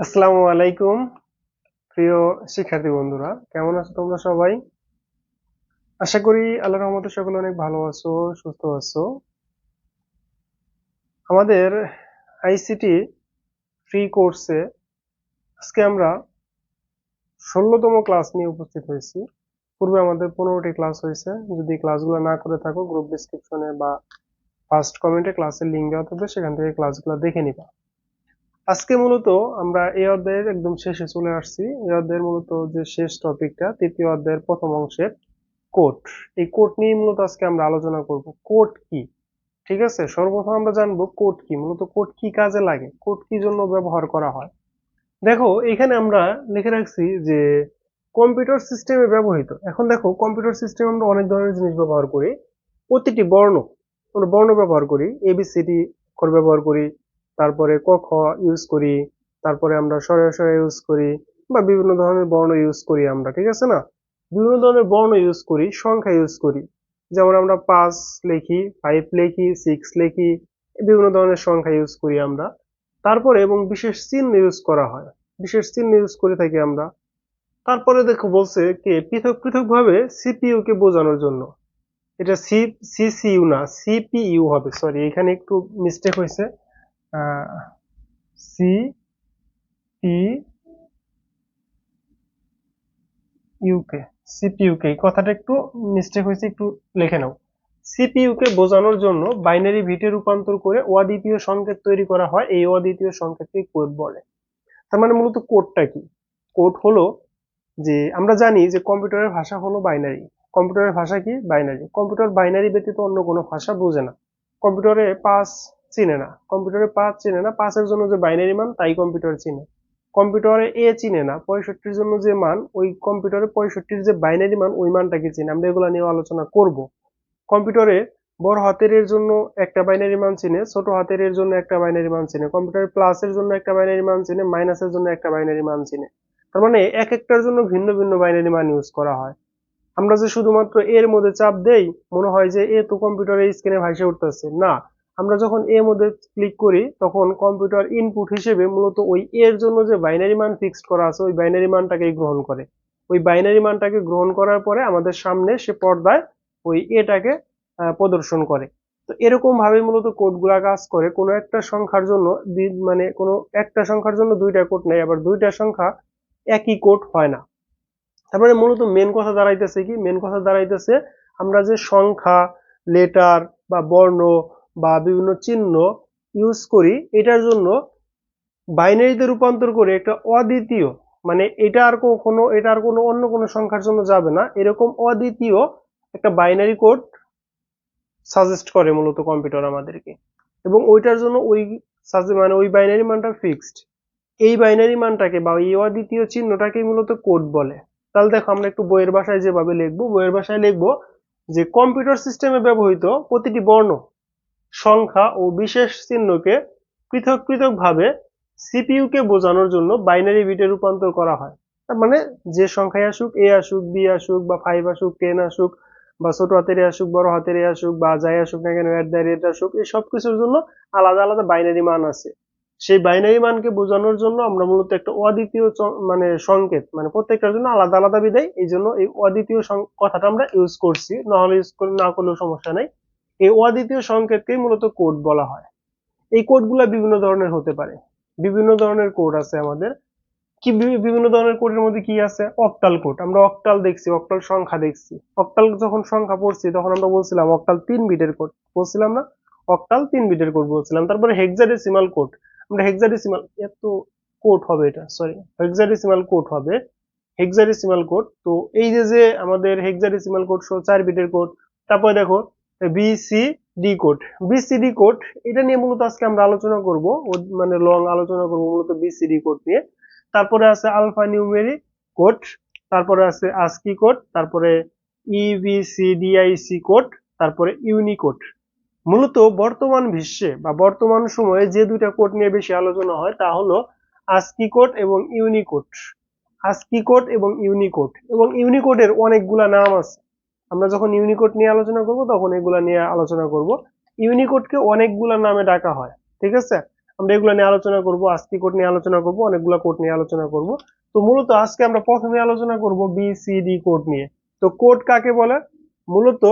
আসসালামু আলাইকুম, প্রিয় শিক্ষার্থী বন্ধুরা, কেমন আছো তোমরা সবাই? আশা করি আল্লাহ রহমতে সকলে অনেক ভালো আছো, সুস্থ আছো। আমাদের আইসিটি ফ্রি কোর্সে আজকে আমরা ষোলোতম ক্লাস নিয়ে উপস্থিত হয়েছি। পূর্বে আমাদের পনেরোটি ক্লাস হয়েছে। যদি ক্লাসগুলো না করে থাকো গ্রুপ ডিসক্রিপশনে বা ফার্স্ট কমেন্টে ক্লাসের লিঙ্ক দেওয়া থাকবে, সেখান থেকে ক্লাসগুলো দেখে নিবা। আজকে মূলত আমরা এই অধ্যায়ের একদম শেষে চলে আসছি। এই অধ্যায়ের মূলত যে শেষ টপিকটা, তৃতীয় অধ্যায়ের প্রথম অংশের কোট এই কোট নিয়ে মূলত আজকে আমরা আলোচনা করব। কোট কি? ঠিক আছে? সর্বপ্রথম আমরা জানব কোট কি। মূলত কোট কি কাজে লাগে? কোট কি জন্য ব্যবহার করা হয়? দেখো, এখানে আমরা লিখে রাখছি যে কম্পিউটার সিস্টেমে ব্যবহৃত, এখন দেখো, কম্পিউটার সিস্টেমে আমরা অনেক ধরনের জিনিস ব্যবহার করি। প্রতিটি বর্ণ, আমরা বর্ণ ব্যবহার করি এবিসিডি ব্যবহার করি তারপরে ক, খ ইউজ করি, তারপরে আমরা সরে সরে ইউজ করি, বা বিভিন্ন ধরনের বর্ণ ইউজ করি আমরা, ঠিক আছে না? বিভিন্ন ধরনের বর্ণ ইউজ করি, সংখ্যা ইউজ করি। যেমন আমরা পাঁচ লিখি ফাইভ লিখি সিক্স লিখি, বিভিন্ন ধরনের সংখ্যা ইউজ করি আমরা। তারপরে এবং বিশেষ চিহ্ন ইউজ করা হয়। বিশেষ চিহ্ন ইউজ করে থাকি আমরা। তারপরে দেখো বলছে কে, পৃথক পৃথক ভাবে সিপিইউ কে বোঝানোর জন্য। এটা সি সিসিইউ না সিপিইউ হবে সরি এখানে একটু মিস্টেক হয়েছে। সি পি ইউকে সিপিইউকে এই কথাটা একটু মিস্টেক হয়েছে, একটু লিখে নাও। সিপিইউকে বোঝানোর জন্য বাইনারি ভিটে রূপান্তর করে অদ্বিতীয় সংকেত তৈরি করা হয়, এই অদ্বিতীয় সংকেতকে কোড বলে। তার মানে মূলত কোডটা কি? কোড হলো যে, আমরা জানি যে কম্পিউটারের ভাষা হলো বাইনারি কম্পিউটারের ভাষা কি? বাইনারি কম্পিউটার বাইনারি ব্যতীত অন্য কোনো ভাষা বোঝে না। কম্পিউটারে পাঁচ চিনে না। কম্পিউটারে পাঁচ চিনে না, পাঁচের জন্য যে বাইনারি মান, তাই কম্পিউটার চিনে। কম্পিউটারে এ চিনে না, পঁয়ষট্টির জন্য যে মান, ওই কম্পিউটারে পঁয়ষট্টির যে বাইনারি মান, ওই মানটাকে চিনে? আমরা এগুলো নিয়ে আলোচনা করব। কম্পিউটারে বড় হাতের এর জন্য একটা বাইনারি মান চিনে, ছোট হাতের এর জন্য একটা বাইনারি মান চিনে, কম্পিউটারে প্লাসের জন্য একটা বাইনারি মান চিনে মাইনাসের জন্য একটা বাইনারি মান চিনে। তার মানে এক একটার জন্য ভিন্ন ভিন্ন বাইনারি মান ইউজ করা হয়। আমরা যে শুধুমাত্র এর মধ্যে চাপ দেই, মনে হয় যে এ তো কম্পিউটারে স্ক্রিনে ভাসে উঠতেছে। না আমরা যখন এর মধ্যে ক্লিক করি, তখন কম্পিউটার ইনপুট হিসেবে মূলত ওই এর জন্য যে বাইনারি মান ফিক্সড করা আছে, ওই বাইনারি মানটাকেই গ্রহণ করে। ওই বাইনারি মানটাকে গ্রহণ করার পরে আমাদের সামনে সে পর্দায় ওই এটাকে প্রদর্শন করে। তো এরকম ভাবে মূলত কোডগুলা কাজ করে। কোনো একটা সংখ্যার জন্য মানে কোনো একটা সংখ্যার জন্য দুইটা কোড নেই, আবার দুইটা সংখ্যা একই কোড হয় না। তারপরে মূলত মেন কথা দাঁড়াইতেছে কি? মেন কথা দাঁড়াইতেছে আমরা যে সংখ্যা লেটার বা বর্ণ বা বিভিন্ন চিহ্ন ইউজ করি, এটার জন্য বাইনারিতে রূপান্তর করে একটা অদ্বিতীয় মানে এটা আর কোনো এটা আর কোনো, অন্য কোনো সংখ্যার জন্য যাবে না, এরকম অদ্বিতীয় একটা বাইনারি কোড সাজেস্ট করে মূলত কম্পিউটার আমাদেরকে। এবং ওইটার জন্য ওই মানে ওই বাইনারি মানটা ফিক্সড এই বাইনারি মানটাকে বা এই অদ্বিতীয় চিহ্নটাকে মূলত কোড বলে। তাহলে দেখো আমরা একটু বইয়ের ভাষায় যেভাবে লিখব, বইয়ের ভাষায় লিখব যে কম্পিউটার সিস্টেমে ব্যবহৃত প্রতিটি বর্ণ সংখ্যা ও বিশেষ চিহ্নকে পৃথক পৃথক ভাবে সিপিইউ কে বোঝানোর জন্য বাইনারি বিটে রূপান্তর করা হয়। তার মানে যে সংখ্যায় আসুক এ আসুক বি আসুক বা ফাইভ আসুক টেন আসুক বা ছোট হাতের আসুক, বড় হাতের আসুক বা যাই আসুক না কেন অ্যাট দ্য রেট আসুক, এই সব কিছুর জন্য আলাদা আলাদা বাইনারি মান আছে। সেই বাইনারি মানকে বোঝানোর জন্য আমরা মূলত একটা অদ্বিতীয় মানে সংকেত মানে প্রত্যেকটার জন্য আলাদা আলাদা বিদায় এই জন্য এই অদ্বিতীয় কথাটা আমরা ইউজ করছি। নাহলে ইউজ না করলেও সমস্যা নাই। এই অদ্বিতীয় সংকেতকেই মূলত কোড বলা হয়। এই কোডগুলো বিভিন্ন ধরনের হতে পারে। বিভিন্ন ধরনের কোড আছে আমাদের। কি বিভিন্ন ধরনের কোডের মধ্যে কি আছে? অক্টাল কোড আমরা অক্টাল দেখছি অক্টাল সংখ্যা দেখছি। অক্টাল যখন সংখ্যা পড়ছি, তখন আমরা বলছিলাম অক্টাল তিন বিটের কোড বলছিলাম না অক্টাল তিন বিটের কোড বলছিলাম। তারপরে হেক্সাডেসিমাল কোড আমরা হেক্সাডেসিমাল এত কোড হবে এটা সরি হেক্সাডেসিমাল কোড হবে। হেক্সাডেসিমাল কোড তো এই যে যে আমাদের হেক্সাডেসিমাল কোড চার বিটের কোড তারপরে দেখো বিসিডি কোড বিসিডি কোড এটা নিয়ে মূলত আজকে আমরা আলোচনা করব। মানে লং আলোচনা করব মূলত বিসিডি কোড নিয়ে। তারপরে আছে আলফা নিউমেরিক কোড তারপরে আছে আস্কি কোড তারপরে ইবিসিডিআইসি কোড তারপরে ইউনিকোড মূলত বর্তমান বিশ্বে বা বর্তমান সময়ে যে দুইটা কোড নিয়ে বেশি আলোচনা হয় তা হলো আস্কি কোড এবং ইউনিকোড আস্কি কোড এবং ইউনিকোড এবং ইউনিকোডের অনেকগুলা নাম আছে। আমরা যখন ইউনিকোড নিয়ে আলোচনা করব, তখন এগুলা নিয়ে আলোচনা করব। ইউনিকোডকে অনেকগুলা নামে ডাকা হয়, ঠিক আছে? আমরা এগুলো নিয়ে আলোচনা করব আজকে কোড নিয়ে আলোচনা করব, অনেকগুলো কোড নিয়ে আলোচনা করব। তো মূলত আজকে আমরা প্রথমে আলোচনা করব বি সি ডি কোড নিয়ে। তো কোড কাকে বলে? মূলত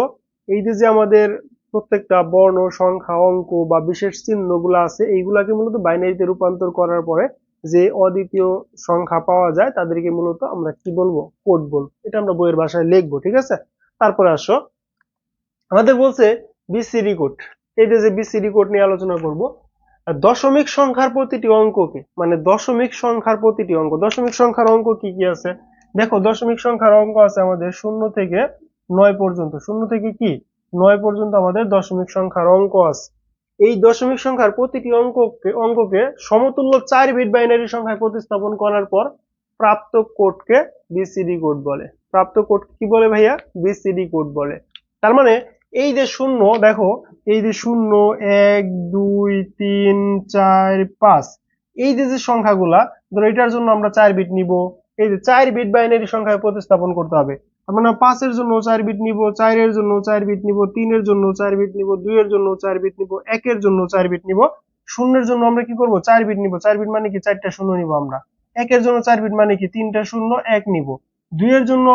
এই যে আমাদের প্রত্যেকটা বর্ণ, সংখ্যা, অঙ্ক বা বিশেষ চিহ্নগুলো আছে, এইগুলাকে মূলত বাইনারিতে রূপান্তর করার পরে যে অদ্বিতীয় সংখ্যা পাওয়া যায়, তাদেরকে মূলত আমরা কি বলব? কোড বলব। এটা আমরা বইয়ের ভাষায় লিখব, ঠিক আছে? তারপরে আসো। আমাদের বলছে বিসিডি কোড এই যে বিসিডি কোড নিয়ে আলোচনা করব, আর দশমিক সংখ্যার প্রতিটি অঙ্ককে মানে দশমিক সংখ্যার প্রতিটি অঙ্ক, দশমিক সংখ্যার অঙ্ক কি কি আছে? দেখো, দশমিক সংখ্যার অঙ্ক আছে আমাদের শূন্য থেকে নয় পর্যন্ত। শূন্য থেকে কি? নয় পর্যন্ত আমাদের দশমিক সংখ্যার অঙ্ক আছে। এই দশমিক সংখ্যার প্রতিটি অঙ্ককে অঙ্ককে সমতুল্য চার বিট বাইনারি সংখ্যায় প্রতিস্থাপন করার পর প্রাপ্ত কোডকে বিসিডি কোড বলে। প্রাপ্ত কোড কি বলে ভাইয়া বিসিডি কোড বলে তার মানে এই যে শূন্য দেখো এই যে শূন্য এক দুই তিন চার পাঁচ এই যে যে সংখ্যাগুলা ধরো এটার জন্য আমরা চার বিট নিব এই যে চার বিট বাইনারি সংখ্যায় প্রতিস্থাপন করতে হবে মানে পাঁচের জন্য চার বিট নিব চারের জন্য চার বিট নিব তিনের জন্য চার বিট নিব দুইয়ের জন্য চার বিট নিব একের জন্য চার বিট নিব শূন্যের জন্য আমরা কি করব চার বিট নিব চার বিট মানে কি চারটা শূন্য নিব আমরা একের জন্য চার বিট মানে কি তিনটা শূন্য এক নিব দুইয়ের জন্য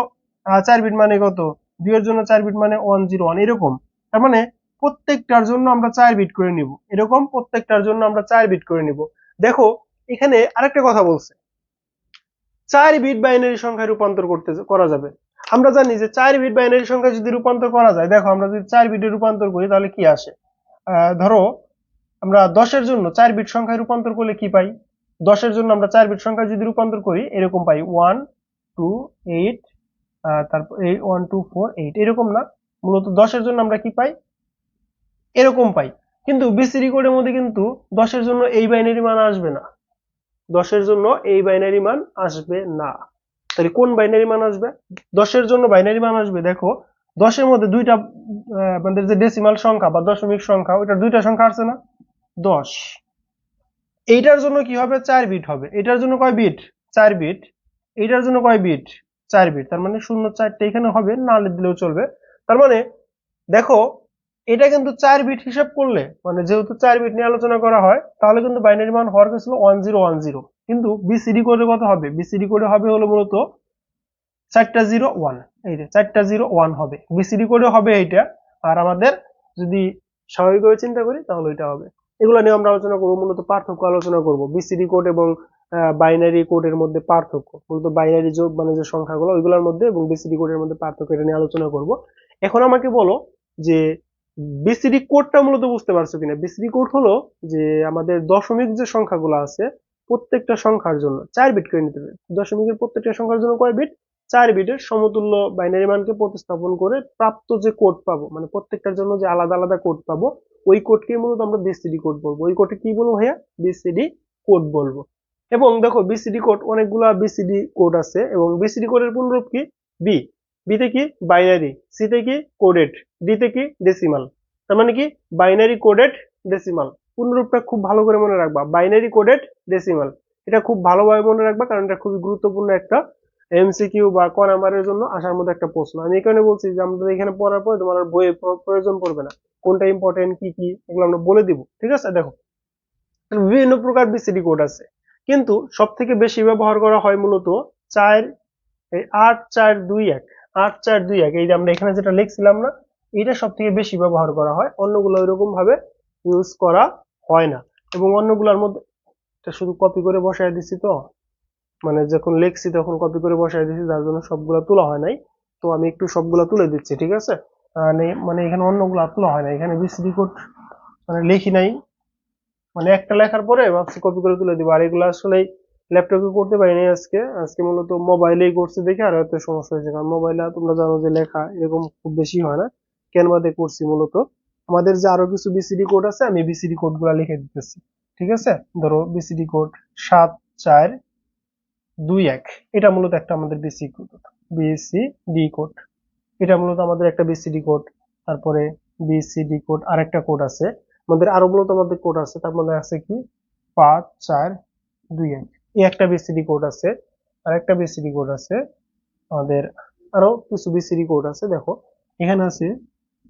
আহ, চার বিট মানে কত? দুইয়ের জন্য চার বিট মানে ওয়ান জিরো ওয়ান এরকম। তার মানে প্রত্যেকটার জন্য আমরা চার বিট করে নিব। এরকম প্রত্যেকটার জন্য আমরা চার বিট করে নিব। দেখো এখানে আরেকটা কথা বলছে। চার বিট বাইনারি সংখ্যায় রূপান্তর করতে করা যাবে। আমরা জানি যে চার বিট বাইনারি সংখ্যা যদি রূপান্তর করা যায় দেখো আমরা যদি চার বিটে রূপান্তর করি তাহলে কি আসে? ধরো আমরা দশের জন্য চার বিট সংখ্যায় রূপান্তর করলে কি পাই? দশের জন্য আমরা চার বিট সংখ্যা যদি রূপান্তর করি এরকম পাই। ওয়ান টু এইট তারপর এই ওয়ান টু ফোর এইট এরকম না। মূলত দশের জন্য আমরা কি পাই? এরকম পাই। কিন্তু বিসিডি কোডের মধ্যে কিন্তু দশের জন্য এই বাইনারি মান আসবে না। দশের জন্য এই বাইনারি মান আসবে না। তাহলে কোন বাইনারি মান আসবে? দশের জন্য বাইনারি মান আসবে, দেখো। দশের মধ্যে দুইটা আমাদের যে ডেসিমাল সংখ্যা বা দশমিক সংখ্যা, ওইটার দুইটা সংখ্যা আসছে না? দশ। এইটার জন্য কি হবে? চার বিট হবে। এটার জন্য কয় বিট চার বিট এইটার জন্য কয় বিট চার বিট তার মানে শূন্য চারটা এখানে হবে না দিলেও চলবে। তার মানে দেখো, এটা কিন্তু চার বিট হিসাব করলে মানে যেহেতু চার বিট নিয়ে আলোচনা করা হয়, তাহলে কিন্তু বাইনারি মান হওয়ার কথা ছিল ওয়ান জিরো ওয়ান জিরো কিন্তু বিসিডি কোডে কত হবে। বিসিডি কোডে হবে হলো মূলত চারটা জিরো ওয়ান এই যে চারটা জিরো ওয়ান হবে। বিসিডি কোডে হবে এইটা। আর আমাদের যদি স্বাভাবিকভাবে চিন্তা করি, তাহলে এটা হবে। এগুলো নিয়ে আমরা আলোচনা করব, মূলত পার্থক্য আলোচনা করব। বিসিডি কোড এবং বাইনারি কোডের মধ্যে পার্থক্য। মূলত বাইনারি যোগ মানে যে সংখ্যাগুলো, ওইগুলোর মধ্যে এবং বিসিডি কোডের মধ্যে পার্থক্য এটা নিয়ে আলোচনা করব। এখন আমাকে বলো যে বিসিডি কোডটা মূলত বুঝতে পারছ কিনা? বিসিডি কোড হলো যে আমাদের দশমিক যে সংখ্যাগুলো আছে, প্রত্যেকটা সংখ্যার জন্য, চার বিট করে নিতে হবে। দশমিকের প্রত্যেকটা সংখ্যার জন্য কয় বিট চার বিটের সমতুল্য বাইনারি মানকে প্রতিস্থাপন করে প্রাপ্ত যে কোড পাবো মানে প্রত্যেকটার জন্য যে আলাদা আলাদা কোড পাবো, ওই কোডকে মূলত আমরা বিসিডি কোড বলব। ওই কোডে কি বলব ভাইয়া? বিসিডি কোড বলব। এবং দেখো বিসিডি কোড অনেকগুলা বিসিডি কোড আছে, এবং বিসিডি কোডের পূর্ণরূপ কি? বি বিতে কি? বাইনারি সিতে কি? কোডেড ডিতে কি? ডেসিমাল তার মানে কি? বাইনারি কোডেড ডেসিমাল পূর্ণরূপটা খুব ভালো করে মনে রাখবা। বাইনারি কোডেড ডেসিমাল এটা খুব ভালোভাবে মনে রাখবা, কারণ এটা খুবই গুরুত্বপূর্ণ একটা এমসিকিউ বা ক নাম্বারের জন্য আসার মধ্যে একটা প্রশ্ন। আমি এখানে বলছি যে আমাদের এখানে পড়ার পরে তোমার আর বইয়ের প্রয়োজন পড়বে না। কোনটা ইম্পর্টেন্ট কি কি, এগুলো আমরা বলে দিব। ঠিক আছে? দেখো। বিভিন্ন প্রকার বিসিডি কোড আছে। কিন্তু সব থেকে বেশি ব্যবহার করা হয় মূলত চার, এই আট, চার, দুই, এক। আট, চার, দুই, এক এই যে আমরা এখানে যেটা লিখছিলাম না এটা সব থেকে বেশি ব্যবহার করা হয়। অন্যগুলো ওইরকম ভাবে ইউজ করা হয় না। এবং অন্যগুলোর মধ্যে, এটা শুধু কপি করে বসায় দিছি তো? মানে যখন লিখছি তখন কপি করে বসায় দিছি, যার জন্য সবগুলা তোলা হয় নাই। তো আমি একটু সবগুলো তুলে দিচ্ছি, ঠিক আছে? মানে মানে এখানে অন্যগুলা তোলা হয় না এখানে বিসিডি কোড মানে লিখি নাই। মানে একটা লেখার পরে ভাবছি কপি করে তুলে দিব। আর এগুলো আসলে ল্যাপটপে করতে পারিনি আজকে। আজকে মূলত মোবাইলেই করছি দেখে আর হয়তো সমস্যা হয়েছে। কারণ মোবাইলে তোমরা জানো যে লেখা এরকম খুব বেশি হয় না। ক্যানভাতে করছি মূলত। আমাদের যে আরও কিছু বিসিডি কোড আছে, আমি বিসিডি কোডগুলা লিখে দিতেছি। ঠিক আছে? ধরো বিসিডি কোড সাত, চার, দুই, এক। এটা মূলত একটা আমাদের বিসি কোড বিসিডি কোড এটা মূলত আমাদের একটা বিসিডি কোড তারপরে বিসিডি কোড আরেকটা কোড আছে। আমাদের আরও মূলত আমাদের কোড আছে, তার মধ্যে আছে কি? পাঁচ, চার, দুই, এক। এই একটা বিসিডি কোড আছে, আর একটা বিসিডি কোড আছে, আমাদের আরও কিছু বিসিডি কোড আছে, দেখো। এখানে আছে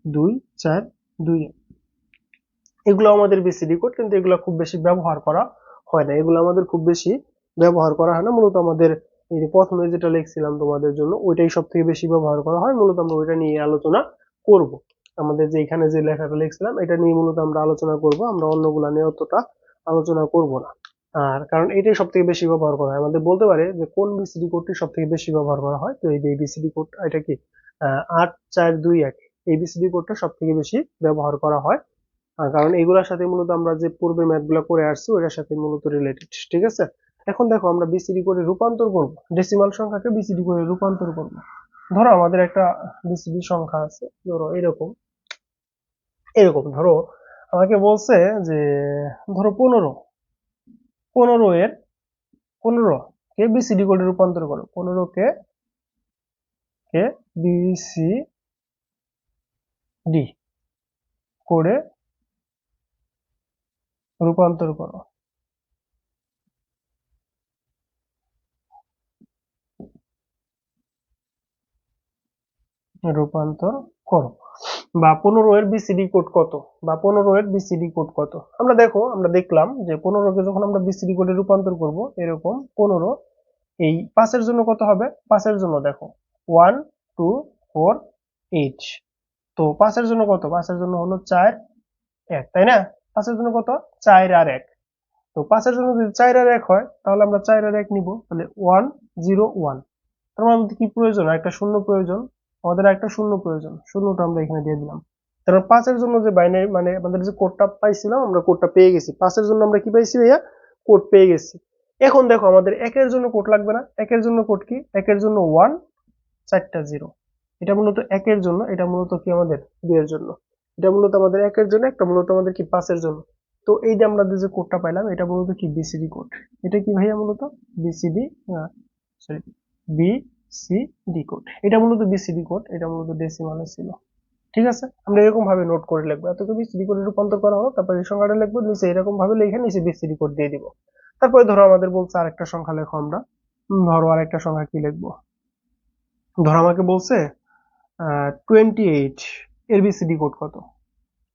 দুই, চার, দুই, এক। এগুলো আমাদের বিসিডি কোড কিন্তু এগুলো খুব বেশি ব্যবহার করা হয় না। এগুলো আমাদের খুব বেশি ব্যবহার করা হয় না। মূলত আমাদের এই যে প্রথমে যেটা লিখছিলাম তোমাদের জন্য, ওইটাই সব থেকে বেশি ব্যবহার করা হয়। মূলত আমরা ওইটা নিয়ে আলোচনা করব। আমাদের যে এখানে যে লেখাটা লিখছিলাম, এটা নিয়ে মূলত আমরা আলোচনা করব। আমরা অন্যগুলা নিয়ে অতটা আলোচনা করব না। আর কারণ এটাই সব থেকে বেশি ব্যবহার করা হয়। আমাদের বলতে পারে যে কোন বিসিডি কোডটি সব থেকে বেশি ব্যবহার করা হয়? তো এই যে বিসিডি কোড এটা কি? আট, চার, দুই, এক। এই বিসিডি কোডটা সব থেকে বেশি ব্যবহার করা হয়। কারণ এগুলোর সাথে মূলত আমরা যে পূর্বে ম্যাথগুলো করে আসছি ওটার সাথে মূলত রিলেটেড ঠিক আছে? এখন দেখো আমরা বিসিডি করে রূপান্তর করব। ডেসিমাল সংখ্যাকে বিসিডি করে রূপান্তর করব। ধরো আমাদের একটা বিসিডি সংখ্যা আছে, ধরো এরকম। এরকম। ধরো, আমাকে বলছে যে, ধরো পনেরো পনেরো এর, পনেরো কে বিসিডি কোডে রূপান্তর করো। পনেরো কে কে বিসি ডি করে রূপান্তর করো। রূপান্তর করো। বা পনেরো এর বিসিডি কোড কত? বা পনেরো এর বিসিডি কোড কত? আমরা দেখো, আমরা দেখলাম যে পনেরোকে যখন আমরা বিসিডি কোডে রূপান্তর করব, এরকম পনেরো এই পাঁচের জন্য কত হবে? পাঁচের জন্য দেখো ওয়ান টু ফোর এইট তো পাঁচের জন্য কত? পাঁচের জন্য হলো চার, এক, তাই না? পাঁচের জন্য কত? চার আর এক। তো পাঁচের জন্য যদি চার আর এক হয়, তাহলে আমরা চার আর এক নিব, তাহলে ওয়ান জিরো ওয়ান তার মানে আমাদের কি প্রয়োজন? একটা শূন্য প্রয়োজন। আমাদের একটা শূন্য প্রয়োজন। শূন্যটা আমরা এখানে দিয়ে দিলাম। তারপর পাঁচের জন্য যে বাইনারি মানে আমাদের যে কোডটা পাইছিলাম, আমরা কোডটা পেয়ে গেছি। পাঁচের জন্য আমরা কি পাইছি ভাইয়া? কোড পেয়ে গেছি। এখন দেখো আমাদের একের জন্য কোড লাগবে না। একের জন্য কোড কি? একের জন্য ওয়ান চারটা জিরো এটা মূলত একের জন্য, এটা মূলত কি আমাদের? দুইয়ের জন্য। এটা মূলত আমাদের একের জন্য, একটা মূলত আমাদের কি? পাঁচের জন্য। তো এই যে আমরা যে কোডটা পাইলাম, এটা মূলত কি? বিসিডি কোড এটা কি ভাইয়া মূলত? বিসিডি সরি বিসিডি কোড এটা মূলত বিসিডি কোড এটা মূলত ডেসিমালে ছিল। ঠিক আছে? আমরা এরকম ভাবে নোট করে লিখব। এতকে বিসিডি কোডে রূপান্তর করা হলো, তারপরে এই সংখ্যাটা লিখব, নিচে এরকম ভাবে লিখে নিচে বিসিডি কোড দিয়ে দিব। তারপরে ধরো আমাদের বলছে আরেকটা সংখ্যা লেখো আমরা। ধরো আরেকটা সংখ্যা কি লিখব? ধরো আমাকে বলছে টোয়েন্টি এইট এর বিসিডি কোড কত?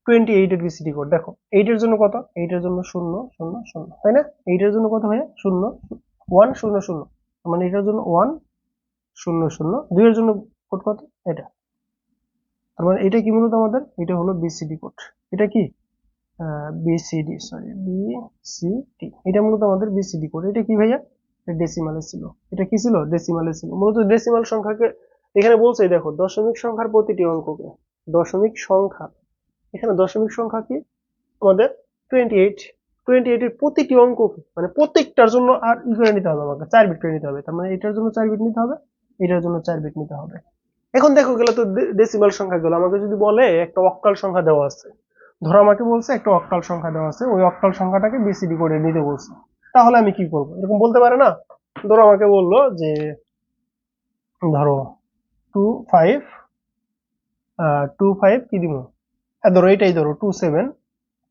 টোয়েন্টি এইট এর বিসিডি কোড দেখো এইটের জন্য কত? এইটের জন্য শূন্য শূন্য শূন্য। তাই না? এইটের জন্য কত ভাইয়া? শূন্য ওয়ান শূন্য শূন্য। মানে এটার জন্য ওয়ান শূন্য শূন্য। দুইয়ের জন্য কোড কত? এটা। তার মানে এটা কি মূলত আমাদের? এটা হলো বিসিডি কোড এটা কি? বিসিডি সরি বিসিডি এটা মূলত আমাদের বিসিডি কোড এটা কি ভাইয়া? ডেসিমালে ছিল। এটা কি ছিল? ডেসিমালে ছিল। মূলত ডেসিমাল সংখ্যাকে এখানে বলছে, দেখো, দশমিক সংখ্যার প্রতিটি অঙ্ককে, দশমিক সংখ্যা। এখানে দশমিক সংখ্যা কি? আমাদের টোয়েন্টি এইট টোয়েন্টি এইট এর প্রতিটি অঙ্ককে মানে প্রত্যেকটার জন্য আর ই করে নিতে হবে আমাকে, চার বিট করে নিতে হবে। তার মানে এটার জন্য চার বিট নিতে হবে। এটার জন্য চার বিট নিতে হবে। এখন দেখো গেলে তো ডেসিমাল সংখ্যা গেল আমাকে যদি বলে একটা অক্টাল সংখ্যা দেওয়া আছে, ধরো আমাকে বলছে একটা অক্টাল সংখ্যা দেওয়া আছে, ওই অক্টাল সংখ্যাটাকে বিসিডি করে নিতে বলছে। তাহলে আমি কি করব? এরকম বলতে পারে না? ধরো আমাকে বলল যে, ধরো টু ফাইভ টু ফাইভ কি দিব? হ্যাঁ ধরো এটাই ধরো টু সেভেন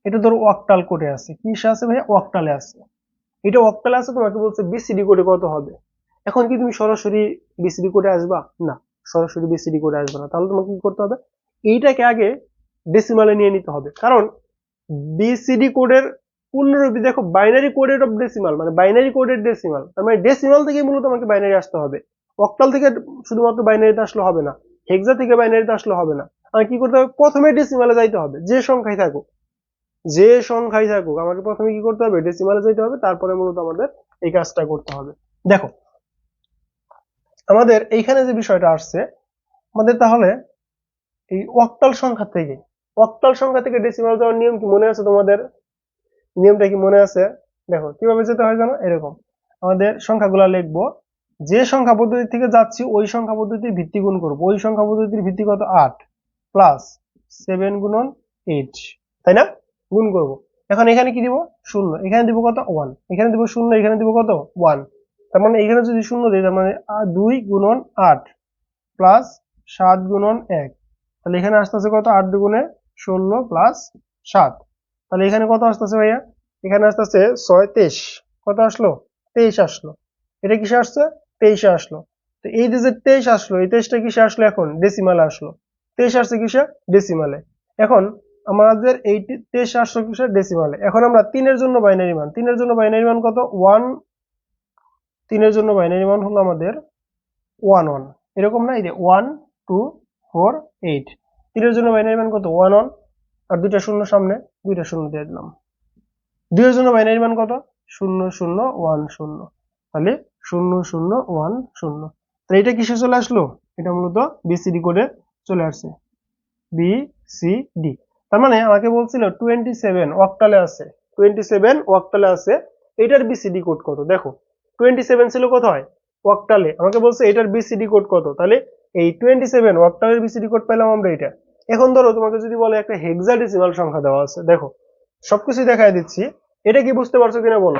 এটা ধরো অক্টাল কোডে আছে। কিসে আছে ভাইয়া? অক্টালে আছে। এটা অক্টালে আছে, তোমাকে বলছে বিসিডি কোডে কত হবে? এখন কি তুমি সরাসরি বিসিডি কোডে আসবা? না, সরাসরি বিসিডি কোডে আসবে না। তাহলে তোমাকে কি করতে হবে? এইটাকে আগে ডেসিমালে নিয়ে নিতে হবে। কারণ বিসিডি কোডের পূর্ণরূপী দেখো বাইনারি কোডের অফ ডেসিমাল মানে বাইনারি কোডের ডেসিমাল তার মানে ডেসিমাল থেকে মূলত আমাকে বাইনারি আসতে হবে। অক্টাল থেকে শুধুমাত্র বাইনারিতে আসলে হবে না হেক্সা থেকে বাইনারিতে আসলে হবে না। আমাকে কি করতে হবে? প্রথমে ডেসিমালে যাইতে হবে, যে সংখ্যায় থাকুক। যে সংখ্যায় থাকুক, আমাকে প্রথমে কি করতে হবে? ডেসিমালে যাইতে হবে, তারপরে মূলত আমাদের এই কাজটা করতে হবে। দেখো আমাদের এইখানে যে বিষয়টা আসছে, আমাদের তাহলে এই অক্টাল সংখ্যা থেকে অক্টাল সংখ্যা থেকে ডেসিমাল যাওয়ার নিয়ম কি মনে আছে তোমাদের? নিয়মটা কি মনে আছে? দেখো, কীভাবে যেতে হয় জানো? এরকম। আমাদের সংখ্যাগুলো লিখব। যে সংখ্যা পদ্ধতি থেকে যাচ্ছি, ওই সংখ্যা পদ্ধতির ভিত্তি গুণ করব। ওই সংখ্যা পদ্ধতির ভিত্তি কত? আট প্লাস সেভেন গুণন এইট তাই না? গুণ করব। এখন এখানে কি দিব? শূন্য। এখানে দিব কত? ওয়ান এখানে দিব শূন্য, এখানে দিব কত? ওয়ান তার মানে এখানে যদি শূন্য দিই, তার মানে দুই গুণন আট প্লাস সাত গুণন এক। তাহলে এখানে আসতেছে কত? আট দুগুণে ষোলো প্লাস সাত। তাহলে এখানে কত আসতেছে ভাইয়া? এখানে আসতেছে ছয় তেইশ। কত আসলো? তেইশ আসলো। এটা কিসে আসছে? তেইশে আসলো। তো এই যে তেইশ আসলো, এই তেইশটা কিসে আসলো এখন? ডেসিমালে আসলো। তেইশ আসছে কিসে? ডেসিমালে এখন আমাদের এই তেইশ আটশো ডেসিমালে এখন আমরা তিনের জন্য বাইনারি মান। তিনের জন্য বাইনারি মান কত? ওয়ান তিনের জন্য বাইনারি মান হলো আমাদের ওয়ান ওয়ান এরকম না? এই যে ওয়ান টু ফোর এইট তিনের জন্য বাইনারি মান কত? ওয়ান ওয়ান আর দুইটা শূন্য সামনে, দুইটা শূন্য দিয়ে দিলাম। দুইয়ের জন্য বাইনারি মান কত? শূন্য শূন্য ওয়ান শূন্য। তাহলে শূন্য শূন্য ওয়ান শূন্য। তাহলে এটা কিসে চলে আসলো? এটা মূলত বিসিডি কোডে চলে আসছে। বি সি ডি তার মানে আমাকে বলছিল টোয়েন্টি সেভেন ওয়াক্টালে আছে। টোয়েন্টি সেভেন ওয়াক্টালে আছে। এটার বিসিডি কোড কত? দেখো টোয়েন্টি সেভেন ছিল কোথায়? ওয়াক্টালে আমাকে বলছে, এটার বিসিডি কোড কত? তাহলে এই টোয়েন্টি সেভেন ওয়াক্টালের বিসিডি কোড পেলাম আমরা এটা। এখন ধরো, তোমাকে যদি বলে একটা হেক্সাডেসিমাল সংখ্যা দেওয়া আছে, দেখো সবকিছু দেখাই দিচ্ছি। এটা কি বুঝতে পারছ কিনা বলো?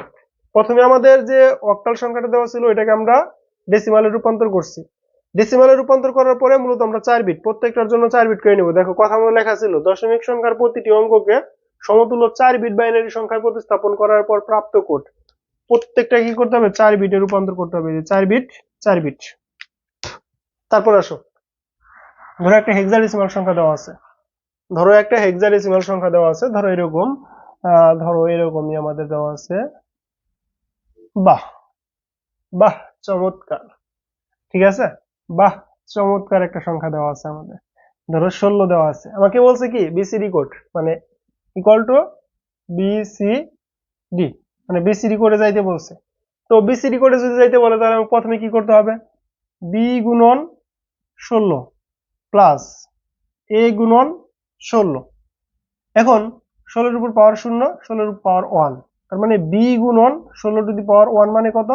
প্রথমে আমাদের যে অক্টাল সংখ্যাটা দেওয়া ছিল, এটাকে আমরা ডেসিমালে রূপান্তর করছি। ডেসিমালে রূপান্তর করার পরে মূলত আমরা চার বিট প্রত্যেকটার জন্য চার বিট করে নেব। দেখো, কথা মতো লেখা ছিল, দশমিক সংখ্যার প্রতিটি অঙ্ককে সমতুল্য চার বিট বাইনারি সংখ্যায় প্রতিস্থাপন করার পর প্রাপ্ত কোড প্রত্যেকটা কি করতে হবে? চার বিটে রূপান্তর করতে হবে। চার বিট চার বিট তারপর আসো। ধরো একটা হেক্সাডেসিমাল সংখ্যা দেওয়া আছে। ধরো একটা হেক্সাডেসিমাল সংখ্যা দেওয়া আছে। ধরো এরকম ধরো এরকমই আমাদের দেওয়া আছে। বাহ! বাহ! চমৎকার। ঠিক আছে? বাহ! চমৎকার একটা সংখ্যা দেওয়া আছে আমাদের। ধরো ষোলো দেওয়া আছে। আমাকে বলছে কি? বিসিডি কোড মানে ইকুয়াল টু বিসিডি মানে বিসিডি কোডে যাইতে বলছে। তো বিসিডি কোডে যদি যাইতে বলে, তাহলে প্রথমে কি করতে হবে? বি গুণন ষোলো প্লাস এ গুণন ষোলো। এখন ষোলোর উপর পাওয়ার শূন্য, ষোলোর উপর পাওয়ার ওয়ান তার মানে বি গুণন ষোলো টু দি পাওয়ার ওয়ান মানে কত?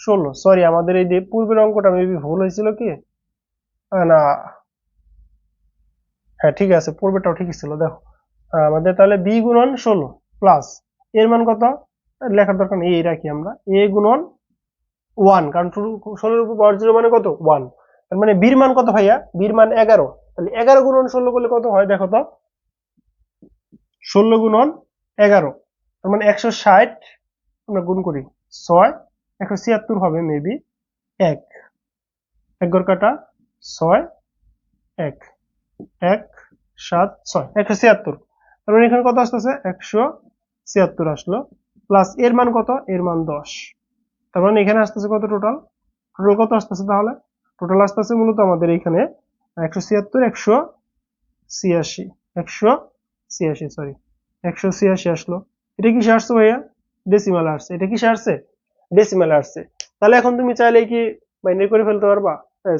ষোলো। সরি আমাদের এই যে পূর্বের অঙ্কটা মেবি ভুল হয়েছিল কি? না। হ্যাঁ ঠিক আছে পূর্বেটাও ঠিকই ছিল, দেখো। আমাদের তাহলে বি গুণন ষোলো প্লাস এর মান কত? লেখার দরকার নেই, এই রাখি আমরা। এ গুণন ওয়ান কারণ ষোলোর উপর পাওয়ার জিরো মানে কত? ওয়ান তার মানে বির মান কত ভাইয়া? বীর মান এগারো। তাহলে এগারো গুণন ষোলো করলে কত হয়? দেখো তো। ষোলো গুণন এগারো। তার মানে একশো ষাট, আমরা গুণ করি ছয়। একশো ছিয়াত্তর হবে মেবি এক। এক গড় কাটা ছয়, এক। এক, সাত, ছয়। একশো ছিয়াত্তর। তার মানে এখানে কত আসতেছে? একশো ছিয়াত্তর আসলো। প্লাস এর মান কত? এর মান দশ। তার মানে এখানে আসতেছে কত টোটাল টোটাল কত আসতেছে তাহলে? টোটাল আসতেছে মূলত আমাদের এখানে একশো ছিয়াত্তর, একশো ছিয়াশি একশো ছিয়াশি সরি একশো ছিয়াশি আসলো। এটা কিসে আসছে ভাইয়া? ডেসিমালে আসছে। এটা কিসে আসছে? ডেসিমালে আসছে। তাহলে এখন তুমি চাইলে কি বাইনারি করে ফেলতে পারবা?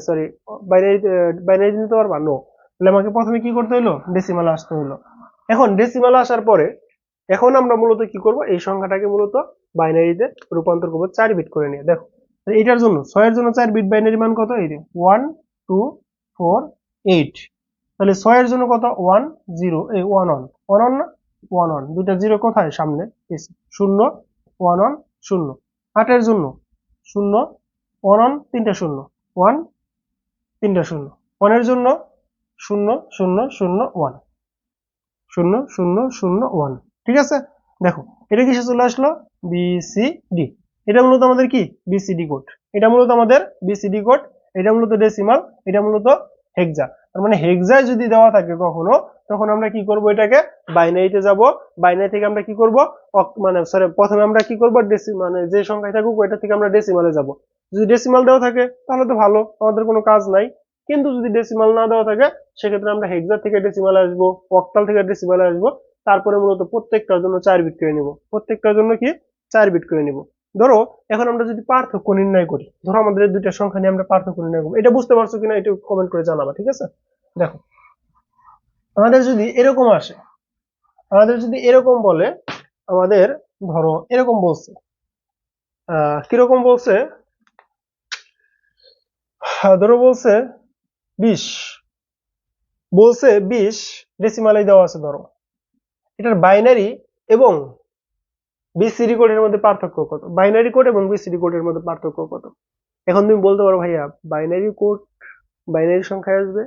সরি বাইনারি বাইনারি নিতে পারবা? নো তাহলে আমাকে প্রথমে কি করতে হলো ডেসিমালে আসতে হলো এখন ডেসিমালে আসার পরে এখন আমরা মূলত কি করব? এই সংখ্যাটাকে মূলত বাইনারিতে রূপান্তর করব চার বিট করে নিয়ে। দেখো এটার জন্য, ছয়ের জন্য চার বিট বাইনারি মান কত? এই ওয়ান টু ফোর এইট তাহলে ছয়ের জন্য কত? ওয়ান জিরো এই ওয়ান ওয়ান ওয়ান ওয়ান না? ওয়ান ওয়ান দুইটা জিরো কোথায়? সামনে শূন্য ওয়ান ওয়ান শূন্য। আটের জন্য, শূন্য ওয়ান ওয়ান তিনটা শূন্য। ওয়ান তিনটা শূন্য। ওয়ানের জন্য, শূন্য শূন্য শূন্য ওয়ান শূন্য শূন্য শূন্য ওয়ান ঠিক আছে? দেখো, এটা কিসে চলে আসলো? বিসিডি এটা মূলত আমাদের কি? বিসিডি কোড এটা মূলত আমাদের বিসিডি কোড এটা মূলত ডেসিমাল এটা মূলত হেক্সা তার মানে হেক্সায় যদি দেওয়া থাকে কখনো, তখন আমরা কি করব এটাকে? বাইনারিতে যাব। বাইনারি থেকে আমরা কি করব? মানে সরি প্রথমে আমরা কি করব? ডেসি মানে যে সংখ্যায় থাকুক, ওইটা থেকে আমরা ডেসিমালে যাব। যদি ডেসিমাল দেওয়া থাকে, তাহলে তো ভালো, আমাদের কোনো কাজ নাই। কিন্তু যদি ডেসিমাল না দেওয়া থাকে, সেক্ষেত্রে আমরা হেক্সা থেকে ডেসিমালে আসব অক্টাল থেকে ডেসিমালে আসব। তারপরে মূলত প্রত্যেকটার জন্য চার বিট করে নিব। প্রত্যেকটার জন্য কি? চার বিট করে নিব। ধরো, এখন আমরা যদি পার্থক্য নির্ণয় করি, ধরো আমাদের দুইটা সংখ্যা নিয়ে আমরা পার্থক্য নির্ণয় করব। এটা বুঝতে পারছ কিনা এটা কমেন্ট করে জানাবা, ঠিক আছে? দেখো, আমাদের যদি এরকম আসে, আমাদের যদি এরকম বলে, আমাদের ধরো এরকম বলছে কীরকম বলছে? ধরো বলছে বিশ বলছে বিশ ডেসিমালাই দেওয়া আছে ধরো। এটার বাইনারি এবং বিসিডি কোডের মধ্যে পার্থক্য কত? বাইনারি কোড এবং বিসিডি কোডের মধ্যে পার্থক্য কত? এখন তুমি বলতে পারো ভাইয়া বাইনারি কোড বাইনারি সংখ্যায় আসবে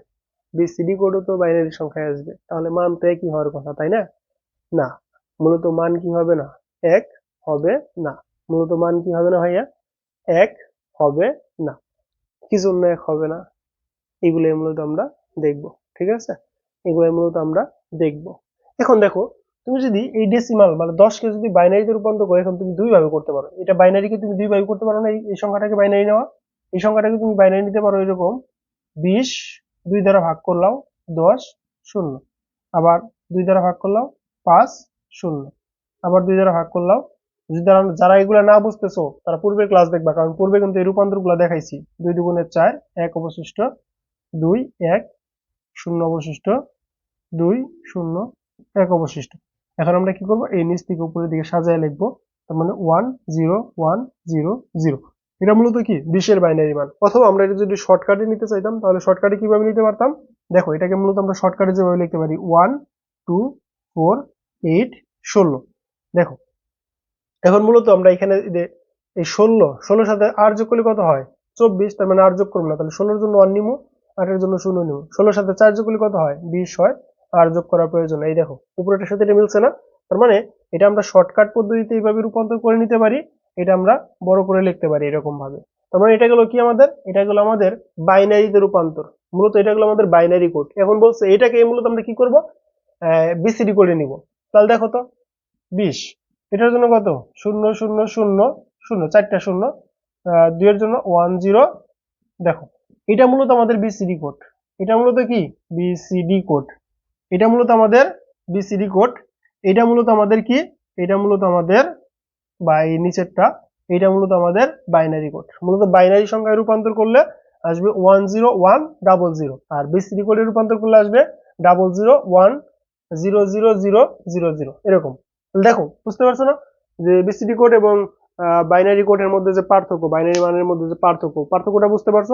বিসিডি কোডও তো বাইনারি সংখ্যায় আসবে। তাহলে মান তো একই হওয়ার কথা, তাই না? না, মূলত মান কি হবে না? এক হবে না। মূলত মান কি হবে না ভাইয়া? এক হবে না। কি জন্য এক হবে না? এগুলো মূলত আমরা দেখব, ঠিক আছে? এগুলো মূলত আমরা দেখব। এখন দেখো তুমি যদি এই ডেসিমাল মানে দশকে যদি বাইনারিতে রূপান্তর করে, এখন তুমি দুই ভাবে করতে পারো। এটা বাইনারিকে তুমি দুই ভাবে করতে পারো না, এই- সংখ্যাটাকে বাইনারি নেওয়া। এই সংখ্যাটাকে তুমি বাইনারি নিতে পারো এরকম, বিশ, দুই দ্বারা ভাগ করলাও, দশ, শূন্য। আবার দুই দ্বারা ভাগ করলাও, পাঁচ, শূন্য। আবার দুই দ্বারা ভাগ করলাও, যদি যারা এগুলা না বুঝতেছো, তারা পূর্বের ক্লাস দেখবা, কারণ পূর্বে কিন্তু এই রূপান্তরগুলা দেখাইছি। দুই দুগুণের চার, এক অবশিষ্ট, দুই, এক, শূন্য অবশিষ্ট, দুই, শূন্য, এক অবশিষ্ট। এখন আমরা কি করব? এই নিচ থেকে উপরের দিকে সাজায় লিখব। তার মানে one zero one zero zero এটা মূলত কি? বিশের বাইনারি মান। অথবা আমরা এটা যদি শর্টকাটে নিতে চাইতাম, তাহলে শর্টকাটে কীভাবে নিতে পারতাম? দেখো, এটাকে মূলত আমরা শর্টকাটে যেভাবে লিখতে পারি। ওয়ান টু ফোর এইট ষোলো। দেখো, এখন মূলত আমরা এখানে এই ষোলো, ষোলোর সাথে আর যোগ করলে কত হয়? চব্বিশ, তার মানে আর যোগ করব না। তাহলে ষোলোর জন্য ওয়ান নিমো আটের জন্য শূন্য নিমো। ষোলোর সাথে চার যোগ করলে কত হয়? বিশ হয়। আর যোগ করার প্রয়োজন। এই দেখো উপরেটার সাথে এটা মিলছে না। তার মানে এটা আমরা শর্টকাট পদ্ধতিতে এইভাবে রূপান্তর করে নিতে পারি, এটা আমরা বড় করে লিখতে পারি এরকম ভাবে তার মানে এটা গেলো কি আমাদের? এটা গেলো আমাদের বাইনারিতে রূপান্তর। মূলত এটা গেলো আমাদের বাইনারি কোড এখন বলছে এটাকে মূলত আমরা কি করব? বিসিডি করে নিব। তাহলে দেখো তো, বিশ। এটার জন্য কত? শূন্য শূন্য শূন্য শূন্য, চারটা শূন্য। দুইয়ের জন্য ওয়ান জিরো দেখো, এটা মূলত আমাদের বিসিডি কোড এটা মূলত কি? বিসিডি কোড এটা মূলত আমাদের বিসিডি কোড এটা মূলত আমাদের কি? এটা মূলত আমাদের বা এই নিচেরটা, এটা মূলত আমাদের বাইনারি কোড মূলত বাইনারি সংখ্যায় রূপান্তর করলে আসবে one zero one double zero আর বিসিডি কোডে রূপান্তর করলে আসবে double zero one zero zero zero zero zero এরকম। দেখো, বুঝতে পারছ না? যে বিসিডি কোড এবং বাইনারি কোডের মধ্যে যে পার্থক্য বাইনারি মানের মধ্যে যে পার্থক্য, পার্থক্যটা বুঝতে পারছ?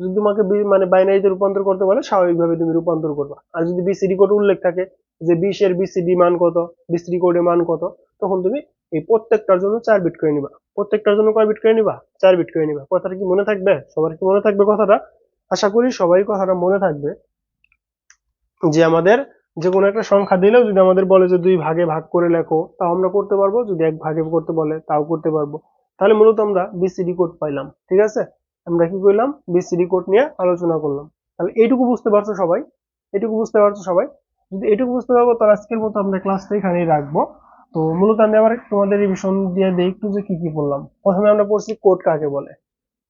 যদি তোমাকে মানে বাইনারিতে রূপান্তর করতে বলে, স্বাভাবিকভাবে তুমি রূপান্তর করবা। আর যদি বিসিডি কোড উল্লেখ থাকে যে বিশের বিসিডি মান কত বিসিডি কোডের মান কত, তখন তুমি এই প্রত্যেকটার জন্য চার বিট করে নিবা। প্রত্যেকটার জন্য কয় বিট করে নিবা? চার বিট করে নিবা। কথাটা কি মনে থাকবে? সবার কি মনে থাকবে কথাটা? আশা করি সবাই কথাটা মনে থাকবে যে আমাদের যে কোনো একটা সংখ্যা দিলেও যদি আমাদের বলে যে দুই ভাগে ভাগ করে লেখো, তাও আমরা করতে পারব। যদি এক ভাগে করতে বলে, তাও করতে পারব। তাহলে মূলত আমরা বিসিডি কোড পাইলাম। ঠিক আছে? আমরা কি করলাম? বিসিডি কোড নিয়ে আলোচনা করলাম। তাহলে এইটুকু বুঝতে পারছ সবাই? এটুকু বুঝতে পারছ সবাই? যদি এটুকু বুঝতে পারব তাহলে আজকের মতো আমরা ক্লাসটা এখানেই রাখব। তো মূলত আমি আবার তোমাদের রিভিশন দিয়ে দিই, একটু যে কি কি পড়লাম। প্রথমে আমরা পড়ছি কোড কাকে বলে?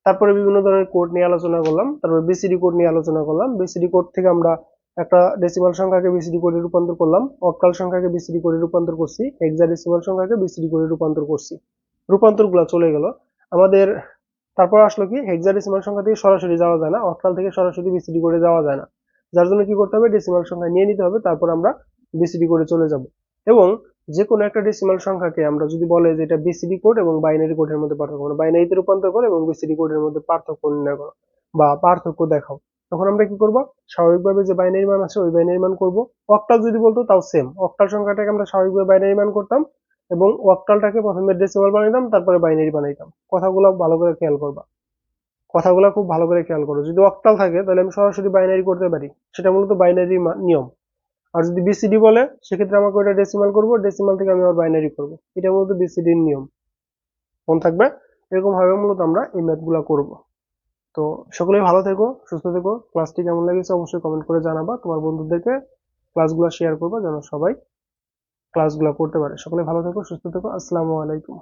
তারপরে বিভিন্ন ধরনের কোড নিয়ে আলোচনা করলাম। তারপরে বিসিডি কোড নিয়ে আলোচনা করলাম। বিসিডি কোড থেকে আমরা একটা ডেসিমাল সংখ্যাকে বিসিডি কোডে রূপান্তর করলাম। অক্টাল সংখ্যাকে বিসিডি কোডে রূপান্তর করছি। হেক্সাডেসিমাল সংখ্যাকে বিসিডি কোডে রূপান্তর করছি। রূপান্তরগুলো চলে গেল। আমাদের তারপর আসলো কি? হেক্সাডেসিমাল সংখ্যা থেকে সরাসরি যাওয়া যায় না। অক্টাল থেকে সরাসরি বিসিডি করে যাওয়া যায় না। যার জন্য কি করতে হবে? ডেসিমাল সংখ্যা নিয়ে নিতে হবে, তারপর আমরা বিসিডি করে চলে যাব। এবং যে কোনো একটা ডেসিমাল সংখ্যাকে আমরা যদি বলে যে এটা বিসিডি কোড এবং বাইনারি কোডের মধ্যে পার্থক্য করো বাইনারিতে রূপান্তর করো এবং বিসিডি কোডের মধ্যে পার্থক্য নির্ণয় করো বা পার্থক্য দেখাও, তখন আমরা কি করব? স্বাভাবিকভাবে যে বাইনারি মান আছে, ওই বাইনারি মান করব। অক্টাল যদি বলতো তাও সেম অক্টাল সংখ্যাটাকে আমরা স্বাভাবিকভাবে বাইনারি মান করতাম। এবং অক্টালটাকে প্রথমে ডেসিমাল বানাইতাম, তারপরে বাইনারি বানাইতাম। কথাগুলো ভালো করে খেয়াল করবা। কথাগুলো খুব ভালো করে খেয়াল করো। যদি অক্টাল থাকে, তাহলে আমি সরাসরি বাইনারি করতে পারি। সেটা মূলত বাইনারি নিয়ম। আর যদি বিসিডি বলে, সেক্ষেত্রে আমাকে ওটা ডেসিমাল করব ডেসিমাল থেকে আমি আবার বাইনারি করব। এটা মূলত বিসিডির নিয়ম। মনে থাকবে? এরকম ভাবে মূলত আমরা এই ম্যাথগুলো করব। তো সকলেই ভালো থেকো, সুস্থ থেকো। ক্লাসটি কেমন লেগেছে অবশ্যই কমেন্ট করে জানাবা। তোমার বন্ধুদেরকে ক্লাসগুলো শেয়ার করবা, যেন সবাই ক্লাসগুলো করতে পারে। সকলে ভালো থেকো সুস্থ থেকো। আসসালামু আলাইকুম।